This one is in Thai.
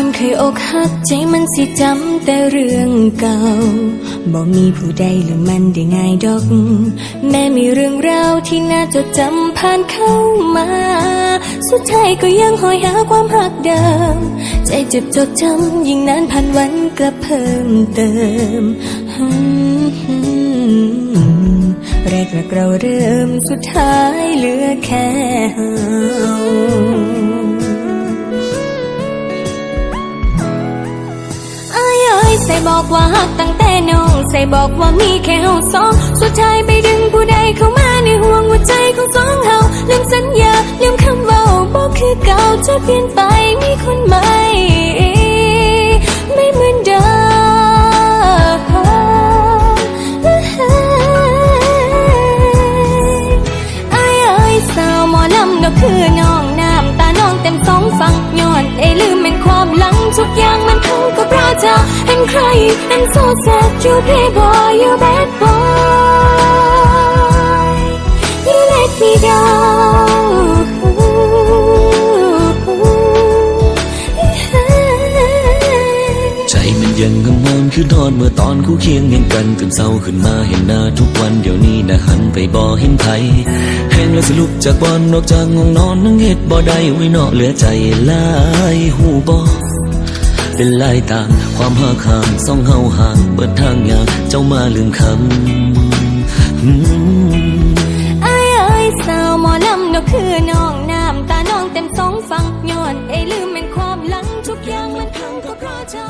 คนเคยอกหักใจมันสิจำแต่เรื่องเก่าบ่มีผู้ใดลืมมันได้ง่ายดอก แม้มีเรื่องราวที่น่าจดจำผ่านเข้ามา สุดท้ายก็ยังหอยหาความหักเดิม ใจเจ็บจดจำยิ่งนานผ่านวันกลับเพิ่มเติมแรกรักเราเริ่มสุดท้ายเหลือแค่ ใส่บอกว่าหักตั้งแต่น้อง ใส่บอกว่ามีแค่เฮาสอง สุดท้ายไปดึงผู้ใดเข้ามาในห่วงหัวใจของสองเฮาลืมสัญญาลืมคำเว้าบอกคือเก่าจะเปลี่ยนไปมีคนใหม่ไม่เหมือนเดิมอายเอ้สาวหมอลำก็คือน้อง นใครเห็นโซแซดอยู่เพย์บอยอยู่แบดบอย You let me down ใจมันยังงงงคือทอดเมื่อตอนคู่เคียงยังกันตื่นเศร้าขึ้นมาเห็นหน้าทุกวันเดี๋ยวนี้นะหันไปบ่เห็นไผแห้งแล้วสลุกจากบอนนอกจากงวงนอนนั่งเฮ็ดบ่ได้ไว้เนอกเหลือใจหลายหูบ่ เป็นลายต่าง ความหาคางสองเฮาห่าง เบิดทางยางเจ้ามาลืมคำไอ้เอ้ยสาวหมอลำก็คือน้องน้ำตาน้องเต็มสองฝั่งย้อนไอ้ลืมเป็นความหลังทุกอย่างมันพังก็เพราะเจ้า